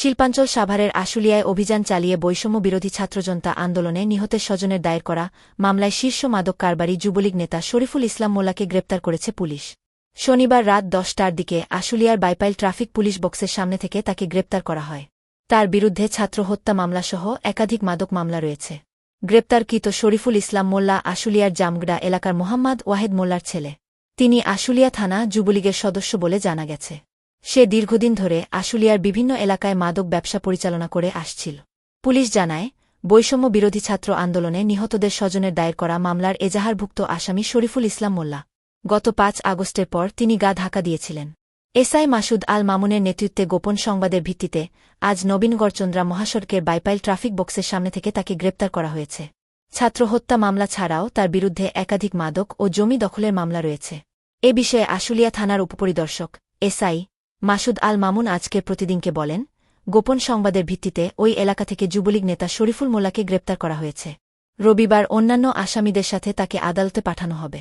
শিল্পাঞ্চল সাভারের আশুলিয়ায় অভিযান চালিয়ে বৈষম্য বিরোধী ছাত্রজনতা আন্দোলনে নিহতের স্বজনের দায়ের করা মামলায় শীর্ষ মাদক কারবারি যুবলীগ নেতা শরীফুল ইসলাম মোল্লাকে গ্রেপ্তার করেছে পুলিশ। শনিবার রাত দশটার দিকে আশুলিয়ার বাইপাইল ট্রাফিক পুলিশ বক্সের সামনে থেকে তাকে গ্রেপ্তার করা হয়। তার বিরুদ্ধে ছাত্র হত্যা মামলাসহ একাধিক মাদক মামলা রয়েছে। গ্রেপ্তারকৃত শরীফুল ইসলাম মোল্লা আশুলিয়ার জামগড়া এলাকার মোহাম্মদ ওয়াহেদ মোল্লার ছেলে। তিনি আশুলিয়া থানা যুবলীগের সদস্য বলে জানা গেছে। সে দীর্ঘদিন ধরে আশুলিয়ার বিভিন্ন এলাকায় মাদক ব্যবসা পরিচালনা করে আসছিল। পুলিশ জানায়, বৈষম্য বিরোধী ছাত্র আন্দোলনে নিহতদের স্বজনের দায়ের করা মামলার এজাহারভুক্ত আসামি শরীফুল ইসলাম মোল্লা। গত পাঁচ আগস্টের পর তিনি গা ঢাকা দিয়েছিলেন। এসআই মাসুদ আল মামুনের নেতৃত্বে গোপন সংবাদের ভিত্তিতে আজ নবীনগড়চন্দ্রা মহাসড়কের বাইপাইল ট্রাফিক বক্সের সামনে থেকে তাকে গ্রেপ্তার করা হয়েছে। ছাত্র হত্যা মামলা ছাড়াও তার বিরুদ্ধে একাধিক মাদক ও জমি দখলের মামলা রয়েছে। এ বিষয়ে আশুলিয়া থানার উপপরিদর্শক এসআই মাসুদ আল মামুন আজকে প্রতিদিনকে বলেন, গোপন সংবাদের ভিত্তিতে ওই এলাকা থেকে যুবলীগ নেতা শরীফুল মোল্লাকে গ্রেপ্তার করা হয়েছে। রবিবার অন্যান্য আসামিদের সাথে তাকে আদালতে পাঠানো হবে।